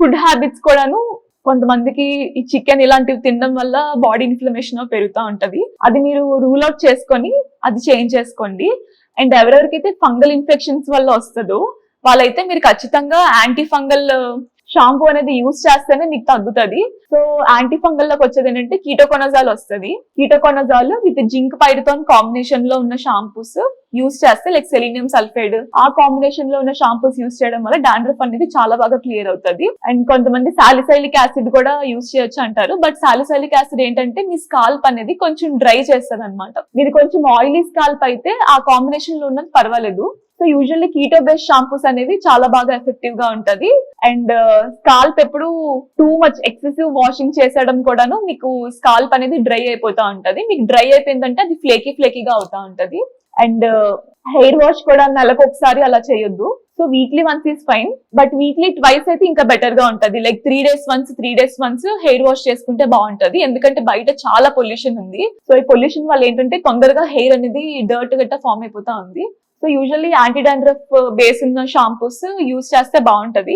Food habits కూడాను కొంతమందికి ఈ చికెన్ ఇలాంటివి తినడం వల్ల బాడీ ఇన్ఫ్లమేషన్ పెరుగుతూ ఉంటది. అది మీరు రూల్ అవుట్ చేసుకొని అది చేంజ్ చేసుకోండి. అండ్ ఎవరెవరికైతే ఫంగల్ ఇన్ఫెక్షన్స్ వల్ల వస్తుందో వాళ్ళైతే మీరు ఖచ్చితంగా యాంటీ ఫంగల్ షాంపూ అనేది యూస్ చేస్తేనే మీకు తగ్గుతుంది. సో యాంటీ ఫంగల్లోకి వచ్చేది ఏంటంటే కీటోకొనజాల్ వస్తుంది. కీటోకొనజాల్ విత్ జింక్ పైరుతోన్ కాంబినేషన్లో ఉన్న షాంపూస్ యూస్ చేస్తే లైక్ సెలీనియం సల్ఫైడ్ ఆ కాంబినేషన్లో ఉన్న షాంపూస్ యూస్ చేయడం వల్ల డాండ్రఫ్ అనేది చాలా బాగా క్లియర్ అవుతుంది. అండ్ కొంతమంది సాలిసైలిక్ యాసిడ్ కూడా యూస్ చేయొచ్చు అంటారు. బట్ సాలిసైలిక్ యాసిడ్ ఏంటంటే మీ స్కాల్ప్ అనేది కొంచెం డ్రై చేస్తుంది అనమాట మీది కొంచెం ఆయిలీ స్కాల్ప్ అయితే ఆ కాంబినేషన్లో ఉన్నది పర్వాలేదు. So usually keto based shampoos అనేవి చాలా బాగా ఎఫెక్టివ్గా ఉంటది. అండ్ స్కాల్ప్ ఎప్పుడు టూ మచ్ ఎక్సెసివ్ వాషింగ్ చేసడం కూడాను మీకు స్కాల్ప్ అనేది డ్రై అయిపోతా ఉంటది. మీకు డ్రై అయిపోయిందంటే అది ఫ్లేకీ ఫ్లేకీగా అవుతా ఉంటది. అండ్ హెయిర్ వాష్ కూడా నెలకు ఒకసారి అలా చేయొద్దు. So weekly once is fine. But weekly twice అయితే ఇంకా బెటర్గా ఉంటది. Like three days once three days once hair wash చేసుకుంటే బాగుంటది. ఎందుకంటే బయట చాలా పొల్యూషన్ ఉంది. సో ఈ పొల్యూషన్ వల్ల ఏంటంటే తొందరగా హెయిర్ అనేది డర్ట్ గట్ట ఫామ్ అయిపోతా ఉంది. So usually anti dandruff base ఉన్న షాంపూస్ యూస్ చేస్తే బాగుంటది.